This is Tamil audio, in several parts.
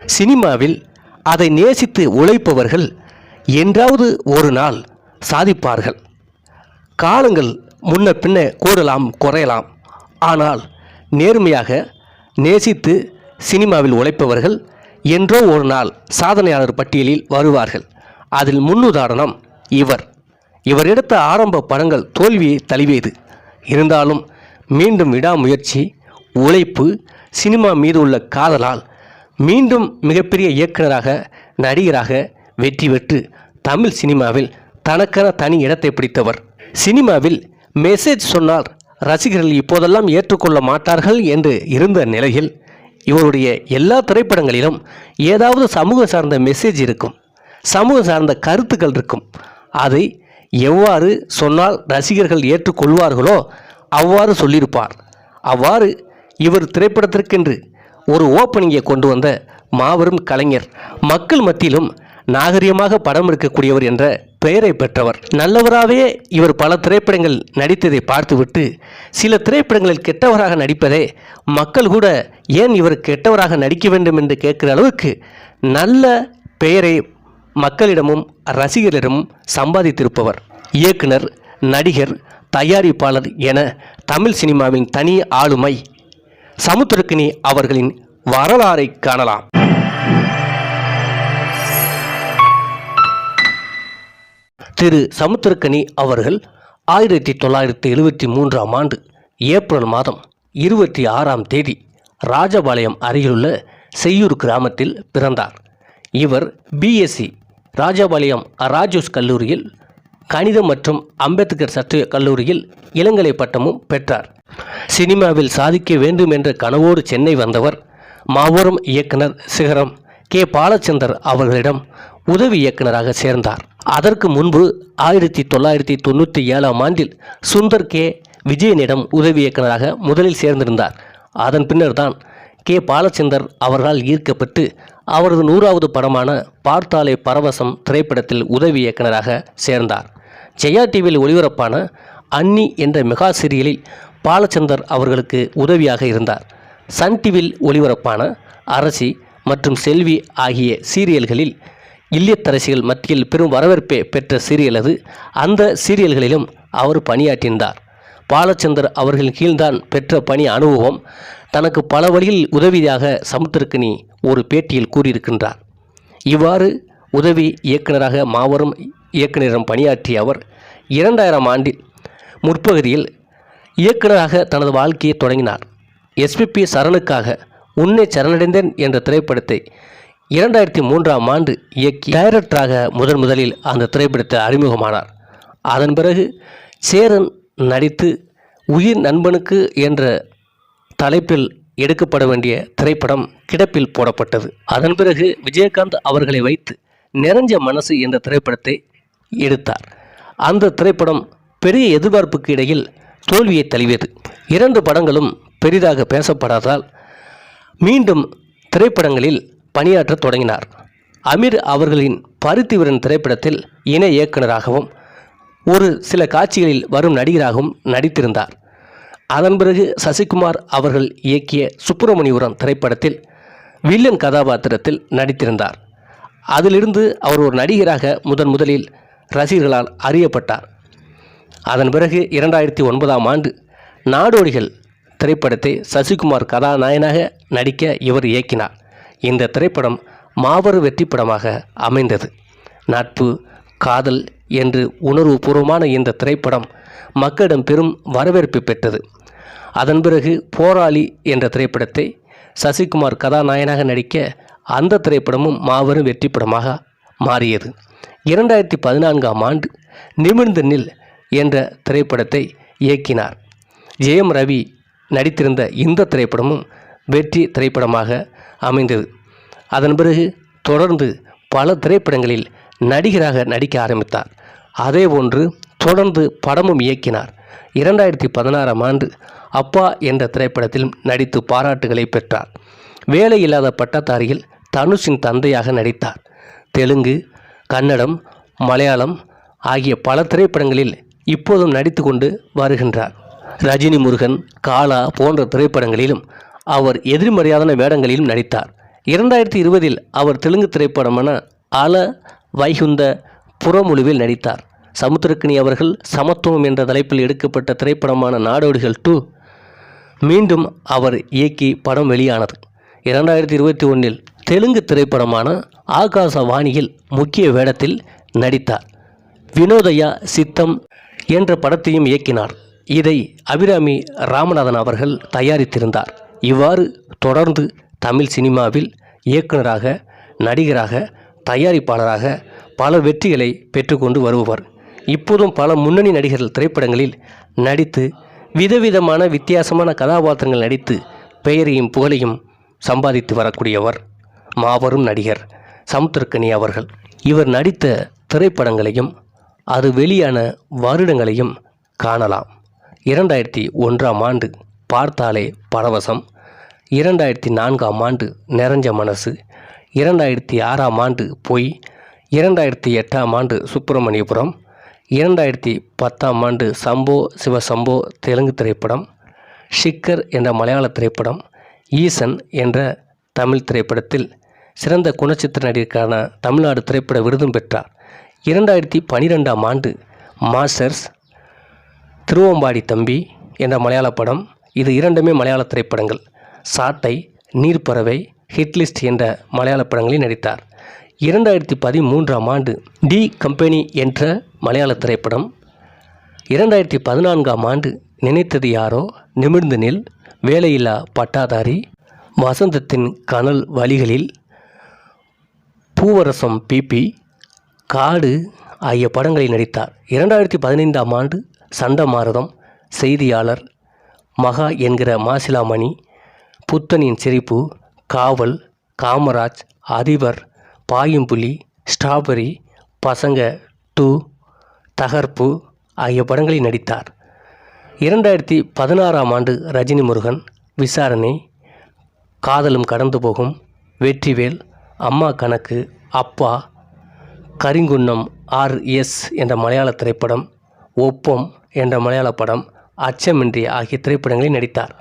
சினிமாவில் அதை நேசித்து உழைப்பவர்கள் என்றாவது ஒரு நாள் சாதிப்பார்கள். காலங்கள் முன்ன பின்ன கூடலாம் குறையலாம். ஆனால் நேர்மையாக நேசித்து சினிமாவில் உழைப்பவர்கள் என்றோ ஒரு நாள் சாதனையாளர் பட்டியலில் வருவார்கள். அதில் முன்னுதாரணம் இவர். இவர் எடுத்த ஆரம்ப படங்கள் தோல்வியை தழுவியது. இருந்தாலும் மீண்டும் விடாமுயற்சி உழைப்பு சினிமா மீது உள்ள காதலால் மீண்டும் மிகப்பெரிய இயக்குனராக நடிகராக வெற்றி பெற்று தமிழ் சினிமாவில் தனக்கென தனி இடத்தை பிடித்தவர். சினிமாவில் மெசேஜ் சொன்னால் ரசிகர்கள் இப்போதெல்லாம் ஏற்றுக்கொள்ள மாட்டார்கள் என்று இருந்த நிலையில் இவருடைய எல்லா திரைப்படங்களிலும் ஏதாவது சமூக சார்ந்த மெசேஜ் இருக்கும் சமூக சார்ந்த கருத்துக்கள் இருக்கும். அதை எவ்வாறு சொன்னால் ரசிகர்கள் ஏற்றுக்கொள்வார்களோ அவ்வாறு சொல்லியிருப்பார். அவ்வாறு இவர் திரைப்படத்திற்கென்று ஒரு ஓப்பனிங்கை கொண்டு வந்த மாபெரும் கலைஞர் மக்கள் மத்தியிலும் நாகரிகமாக படம் எடுக்கக்கூடியவர் என்ற பெயரை பெற்றவர். நல்லவராகவே இவர் பல திரைப்படங்கள் நடித்ததை பார்த்துவிட்டு சில திரைப்படங்களில் கெட்டவராக நடிப்பதே மக்கள் கூட ஏன் இவர் கெட்டவராக நடிக்க வேண்டும் என்று கேட்கிற அளவுக்கு நல்ல பெயரை மக்களிடமும் ரசிகரிடமும் சம்பாதித்திருப்பவர். இயக்குனர் நடிகர் தயாரிப்பாளர் என தமிழ் சினிமாவின் தனி ஆளுமை சமுத்திரக்கினி அவர்களின் வரலாறை காணலாம். திரு சமுத்திரக்கனி அவர்கள் ஆயிரத்தி தொள்ளாயிரத்தி எழுபத்தி மூன்றாம் ஆண்டு ஏப்ரல் மாதம் இருபத்தி ஆறாம் தேதி ராஜபாளையம் அருகிலுள்ள செய்யூர் கிராமத்தில் பிறந்தார். இவர் பிஎஸ்சி ராஜபாளையம் ராஜூஸ் கல்லூரியில் கணிதம் மற்றும் அம்பேத்கர் சட்ட கல்லூரியில் இளங்கலை பட்டமும் பெற்றார். சினிமாவில் சாதிக்க வேண்டும் என்ற கனவோடு சென்னை வந்தவர் மாபெரும் இயக்குனர் சிகரம் கே. பாலச்சந்தர் அவர்களிடம் உதவி இயக்குனராக சேர்ந்தார். அதற்கு முன்பு ஆயிரத்தி தொள்ளாயிரத்தி தொண்ணூற்றி ஏழாம் ஆண்டில் சுந்தர் கே. விஜயனிடம் உதவி இயக்குனராக முதலில் சேர்ந்திருந்தார். அதன் பின்னர் தான் கே. பாலச்சந்தர் அவர்களால் ஈர்க்கப்பட்டு அவரது நூறாவது படமான பார்த்தாலே பரவசம் திரைப்படத்தில் உதவி இயக்குனராக சேர்ந்தார். ஜெயா டிவியில் ஒளிபரப்பான அன்னி என்ற மெகா சீரியலில் பாலச்சந்தர் அவர்களுக்கு உதவியாக இருந்தார். சன் டிவியில் ஒளிபரப்பான அரசி மற்றும் செல்வி ஆகிய சீரியல்களில் இல்லத்தரசிகள் மத்தியில் பெரும் வரவேற்பை பெற்ற சீரியல் அது. அந்த சீரியல்களிலும் அவர் பணியாற்றினார் பாலச்சந்தர் அவர்களின் கீழ்தான் பெற்ற பணி அனுபவம் தனக்கு பல வழியில் உதவியாக சமுத்திரக்கனி ஒரு பேட்டியில் கூறியிருக்கின்றார். இவ்வாறு உதவி இயக்குனராக மாபெரும் இயக்குநரிடம் பணியாற்றிய அவர் இரண்டாயிரம் ஆண்டில் முற்பகுதியில் இயக்குனராக தனது வாழ்க்கையை தொடங்கினார். எஸ்பிபி சரணுக்காக உன்னை சரணடைந்தேன் என்ற திரைப்படத்தை இரண்டாயிரத்தி மூன்றாம் ஆண்டு இயக்கி டைரக்டராக முதன் முதலில் அந்த திரைப்படத்தை அறிமுகமானார். அதன் பிறகு சேரன் நடித்து உயிர் நண்பனுக்கு என்ற தலைப்பில் எடுக்கப்பட வேண்டிய திரைப்படம் கிடப்பில் போடப்பட்டது. அதன் பிறகு விஜயகாந்த் அவர்களை வைத்து நிறைஞ்ச மனசு என்ற திரைப்படத்தை எடுத்தார். அந்த திரைப்படம் பெரிய எதிர்பார்ப்புக்கு இடையில் தோல்வியை தழுவியது. இரண்டு படங்களும் பெரிதாக பேசப்படாதால் மீண்டும் திரைப்படங்களில் பணியாற்றத் தொடங்கினார். அமீர் அவர்களின் பருத்திவரன் திரைப்படத்தில் இணை இயக்குனராகவும் ஒரு சில காட்சிகளில் வரும் நடிகராகவும் நடித்திருந்தார். அதன் பிறகு சசிகுமார் அவர்கள் இயக்கிய சுப்பிரமணியபுரம் திரைப்படத்தில் வில்லன் கதாபாத்திரத்தில் நடித்திருந்தார். அதிலிருந்து அவர் ஒரு நடிகராக முதன் முதலில் ரசிகர்களால் அறியப்பட்டார். அதன் பிறகு இரண்டாயிரத்தி ஒன்பதாம் ஆண்டு நாடோடிகள் திரைப்படத்தை சசிகுமார் கதாநாயகனாக நடிக்க இவர் இயக்கினார். இந்த திரைப்படம் மாபெரும் வெற்றி படமாக அமைந்தது. நட்பு காதல் என்று உணர்வுபூர்வமான இந்த திரைப்படம் மக்களிடம் பெரும் வரவேற்பு பெற்றது. அதன் பிறகு போராளி என்ற திரைப்படத்தை சசிகுமார் கதாநாயகனாக நடிக்க அந்த திரைப்படமும் மாபெரும் வெற்றி படமாக மாறியது. இரண்டாயிரத்தி பதினான்காம் ஆண்டு நிமிர்ந்த நில் என்ற திரைப்படத்தை இயக்கினார். ஜெயம் ரவி நடித்திருந்த இந்த திரைப்படமும் வெற்றி திரைப்படமாக அமைந்தது. அதன் பிறகு தொடர்ந்து பல திரைப்படங்களில் நடிகராக நடிக்க ஆரம்பித்தார். அதேபோன்று தொடர்ந்து படமும் இயக்கினார். இரண்டாயிரத்தி பதினாறாம் ஆண்டு அப்பா என்ற திரைப்படத்திலும் நடித்து பாராட்டுகளை பெற்றார். வேலை இல்லாத பட்டதாரியில் தனுஷின் தந்தையாக நடித்தார். தெலுங்கு கன்னடம் மலையாளம் ஆகிய பல திரைப்படங்களில் இப்போதும் நடித்து கொண்டு வருகின்றார். ரஜினி முருகன் காலா போன்ற திரைப்படங்களிலும் அவர் எதிர்மறையான வேடங்களிலும் நடித்தார். இரண்டாயிரத்தி இருபதில் அவர் தெலுங்கு திரைப்படமான அல வைகுந்த புறமுழுவில் நடித்தார். சமுத்திரக்கணி அவர்கள் சமத்துவம் என்ற தலைப்பில் எடுக்கப்பட்ட திரைப்படமான நாடோடிகள் டூ மீண்டும் அவர் இயக்கி படம் வெளியானது. இரண்டாயிரத்தி இருபத்தி ஒன்றில் தெலுங்கு திரைப்படமான ஆகாசவாணியில் முக்கிய வேடத்தில் நடித்தார். வினோதயா சித்தம் என்ற படத்தையும் இயக்கினார். இதை அபிராமி ராமநாதன் அவர்கள் தயாரித்திருந்தார். இவ்வாறு தொடர்ந்து தமிழ் சினிமாவில் இயக்குனராக நடிகராக தயாரிப்பாளராக பல வெற்றிகளை பெற்றுக்கொண்டு வருபவர். இப்போதும் பல முன்னணி நடிகர்கள் திரைப்படங்களில் நடித்து விதவிதமான வித்தியாசமான கதாபாத்திரங்கள் நடித்து பெயரையும் புகழையும் சம்பாதித்து வரக்கூடியவர் மாபெரும் நடிகர் சமுத்திரக்கனி அவர்கள். இவர் நடித்த திரைப்படங்களையும் அது வெளியான வருடங்களையும் காணலாம். இரண்டாயிரத்தி ஒன்றாம் ஆண்டு பார்த்தாலே பரவசம். இரண்டாயிரத்தி நான்காம் ஆண்டு நிறைஞ்ச மனசு. இரண்டாயிரத்தி ஆறாம் ஆண்டு பொய். இரண்டாயிரத்தி எட்டாம் ஆண்டு சுப்பிரமணியபுரம். இரண்டாயிரத்தி பத்தாம் ஆண்டு சம்போ சிவசம்போ தெலுங்கு திரைப்படம். ஷிக்கர் என்ற மலையாள திரைப்படம். ஈசன் என்ற தமிழ் திரைப்படத்தில் சிறந்த குணச்சித்திர நடிகருக்கான தமிழ்நாடு திரைப்பட விருதும் பெற்றார். இரண்டாயிரத்தி பனிரெண்டாம் ஆண்டு மாஸ்டர்ஸ் திருவம்பாடி தம்பி என்ற மலையாள படம். இது இரண்டுமே மலையாள திரைப்படங்கள். சாட்டை நீர்ப்பறவை ஹிட்லிஸ்ட் என்ற மலையாள படங்களில் நடித்தார். இரண்டாயிரத்தி பதிமூன்றாம் ஆண்டு டி கம்பெனி என்ற மலையாள திரைப்படம். இரண்டாயிரத்தி பதினான்காம் ஆண்டு நினைத்தது யாரோ நிமிர்ந்து நில் வேலையில்லா பட்டாதாரி வசந்தத்தின் கனல் வழிகளில் பூவரசம் பிபி காடு ஆகிய படங்களில் நடித்தார். இரண்டாயிரத்தி பதினைந்தாம் ஆண்டு சண்டமாரதம் செய்தியாளர் மகா என்கிற மாசிலாமணி புத்தனின் சிரிப்பு காவல் காமராஜ் அதிபர் பாயும்புலி ஸ்ட்ராபெரி பசங்க டூ தகர்ப்பு ஆகிய படங்களில் நடித்தார். இரண்டாயிரத்தி பதினாறாம் ஆண்டு ரஜினி முருகன் விசாரணை காதலும் கடந்து போகும் வெற்றிவேல் அம்மா கணக்கு அப்பா கரிங்குன்னம் ஆர் எஸ் என்ற மலையாள திரைப்படம் ஒப்பம் என்ற மலையாள படம் அச்சமின்றி ஆகிய திரைப்படங்களில் நடித்தார்.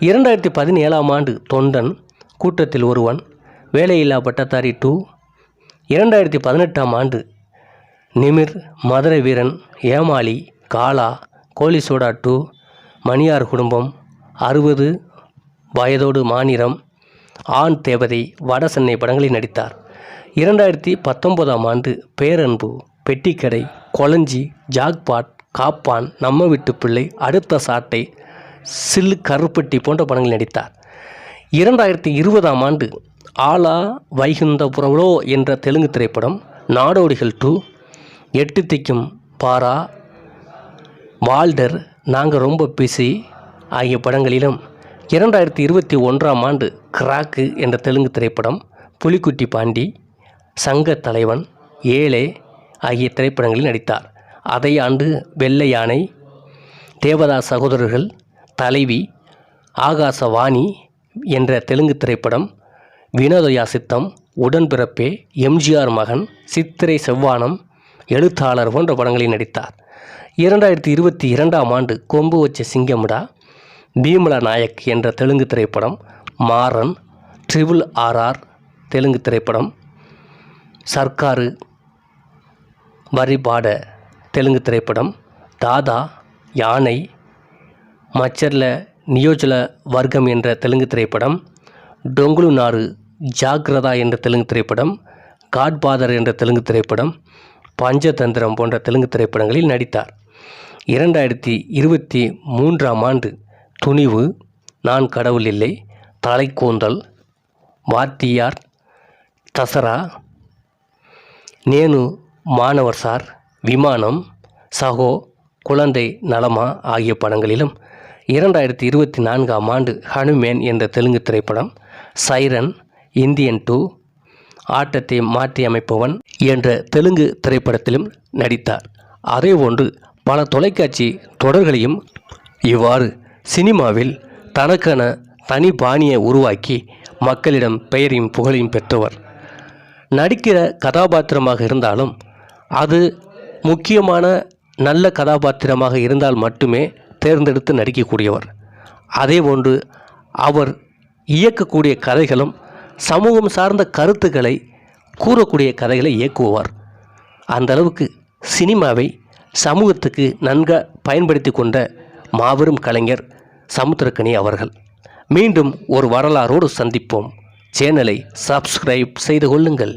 இரண்டாயிரத்தி பதினேழாம் ஆண்டு தொண்டன் கூட்டத்தில் ஒருவன் வேலையில்லா பட்டதாரி டூ. இரண்டாயிரத்தி பதினெட்டாம் ஆண்டு நிமிர் மதுரை வீரன் ஏமாளி காலா கோலிசோடா டூ மணியார் குடும்பம் அறுபது வயதோடு மாநிலம் ஆண் தேவதை வட சென்னை படங்களில் நடித்தார். இரண்டாயிரத்தி பத்தொன்பதாம் ஆண்டு பேரன்பு பெட்டிக்கடை கொளஞ்சி ஜாக்பாட் காப்பான் நம்ம வீட்டு பிள்ளை அடுத்த சாட்டை சில்லு கருப்பட்டி போன்ற படங்களில் நடித்தார். இரண்டாயிரத்தி இருபதாம் ஆண்டு ஆலா வைகுந்தபுரவளோ என்ற தெலுங்கு திரைப்படம் நாடோடிகள் டூ எட்டு திக்கும் பாரா வால்டர் நாங்கள் ரொம்ப பிசி ஆகிய படங்களிலும் இரண்டாயிரத்தி இருபத்தி ஒன்றாம் ஆண்டு கிராக்கு என்ற தெலுங்கு திரைப்படம் புலிக்குட்டி பாண்டி சங்க தலைவன் ஏழே ஆகிய திரைப்படங்களில் நடித்தார். அதை ஆண்டு வெள்ளை யானை தேவதாஸ் சகோதரர்கள் தலைவி ஆகாசவாணி என்ற தெலுங்கு திரைப்படம் வினோதயா சித்தம் உடன்பிறப்பே எம்ஜிஆர் மகன் சித்திரை செவ்வானம் எழுத்தாளர் போன்ற படங்களில் நடித்தார். இரண்டாயிரத்தி இருபத்தி இரண்டாம் ஆண்டு கொம்பு வச்ச சிங்கமுடா பீமலா நாயக் என்ற தெலுங்கு திரைப்படம் மாறன் ட்ரிபிள் ஆர்ஆர் தெலுங்கு திரைப்படம் சர்க்காரு வரிபாட தெலுங்கு திரைப்படம் தாதா யானை மச்சர்ல நியோஜல வர்க்கம் என்ற தெலுங்கு திரைப்படம் டொங்குலு நாறு ஜாக்ரதா என்ற தெலுங்கு திரைப்படம் காட்பாதர் என்ற தெலுங்கு திரைப்படம் பஞ்சதந்திரம் போன்ற தெலுங்கு திரைப்படங்களில் நடித்தார். இரண்டாயிரத்தி இருபத்தி மூன்றாம் ஆண்டு துணிவு நான் கடவுள் இல்லை தலைக்கூந்தல் வாத்தியார் தசரா நேனு மாணவர் சார் விமானம் சகோ குழந்தை நலமா ஆகிய படங்களிலும் இரண்டாயிரத்தி இருபத்தி நான்காம் ஆண்டு ஹனுமேன் என்ற தெலுங்கு திரைப்படம் சைரன் இந்தியன் டூ ஆட்டத்தை மாற்றியமைப்பவன் என்ற தெலுங்கு திரைப்படத்திலும் நடித்தார். அதேபோன்று பல தொலைக்காட்சி தொடர்களையும் இவ்வாறு சினிமாவில் தனக்கென தனி பாணியை உருவாக்கி மக்களிடம் பெயரையும் புகழையும் பெற்றவர் நடிக்கிற கதாபாத்திரமாக இருந்தாலும் அது முக்கியமான நல்ல கதாபாத்திரமாக இருந்தால் மட்டுமே தேர்ந்தெடுத்து நடிக்கக்கூடியவர். அதே போன்று அவர் இயக்கக்கூடிய கதைகளும் சமூகம் சார்ந்த கருத்துக்களை கூறக்கூடிய கதைகளை இயக்குவார் அந்த அளவுக்கு சினிமாவை சமூகத்துக்கு நன்க பயன்படுத்தி கொண்ட மாபெரும் கலைஞர் சமுத்திரக்கனி அவர்கள். மீண்டும் ஒரு வரலாறோடு சந்திப்போம். சேனலை சப்ஸ்கிரைப் செய்து கொள்ளுங்கள்.